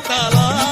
Catalão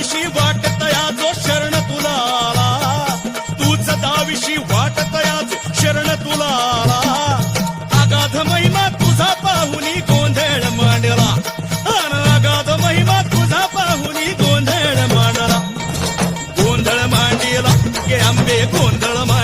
दाविशी वाटतया जो शरण तुला आला तूच दाविशी वाटतया जो शरण तुला आला अगाध महिमा तुझा पाहुनी गोंधळ मांडला. अगाध महिमा तुझा पाहुनी गोंधळ मांडला. गोंधळ मांडीला गे आंबे गोंधळ मांडला.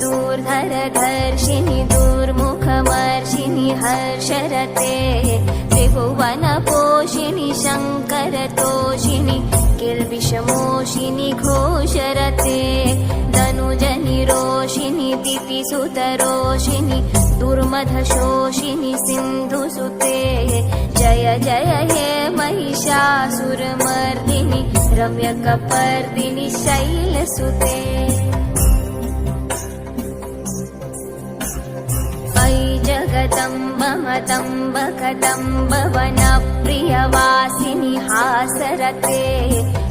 दूरदर्शिनि दूर्धरधर्षिणि दूर्मुखमर्षिणि हर्षरते त्रिभुवनपोषिणि शङ्करतोषिणि किल्बिषमोषिनि घोषरते दनुजनिरोषिणि दितिसुतरोषिणि दुर्मधशोषिनि सिन्धुसुते जय जय हे महिषासुरमर्दिनि रम्यकपर्दिनि शैलसुते जगदम्ब मतम्ब कदम्ब वनप्रियवासिनि हासरते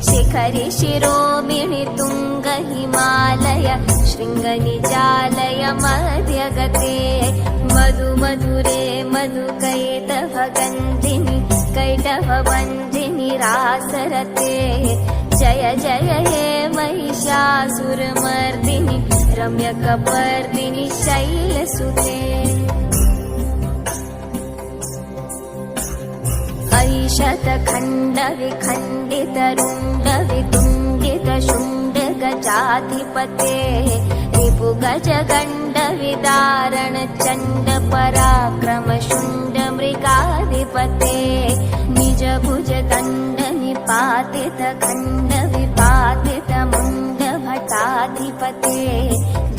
शिखरि शिरोमिणि तुङ्ग हिमालय शृङ्गनिजालय मध्यगते मधु मधुरे मधुकैटभ गन्धिनि कैटभवन्दिनि रासरते जय जय हे महिषासुरमर्दिनि रम्यकपर्दिनि शैलसुते ऐशतखण्डविखण्डितरुण्डवितुण्डितशुण्डगजाधिपते रिपुगजगण्डविदारण चण्ड पराक्रम शुण्ड मृगाधिपते निज भुज दण्ड निपातित खण्ड विपातित मुण्ड भटाधिपते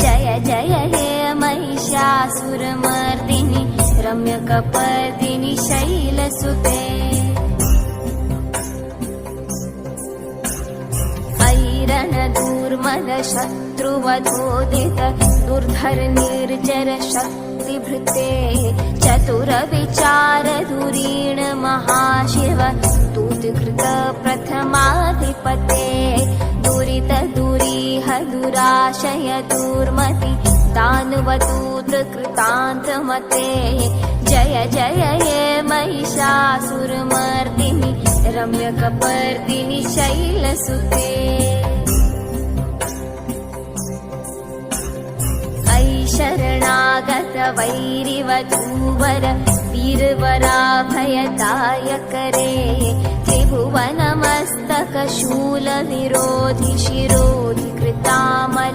जय जय हे महिषासुरमर्दिनि रम्यकपर्दिनि शैलसुते ऐरणदूर्मद शत्रुवधोदित दुर्धर निर्जर शक्तिभृते चतुरविचार धुरीण महाशिव स्तुतिकृत प्रथमाधिपते। दुरित दुरीह दुराशय दुर्मति दानवदूत कृतान्तमते जय जय हे महिषासुरमर्दिनि रम्यकपर्दिनि शैलसुते शरणागत वैरिवधूवर वीरवराभयदायकरे त्रिभुवनमस्तकशूलविरोधि शिरोधि कृतामलशूलकरे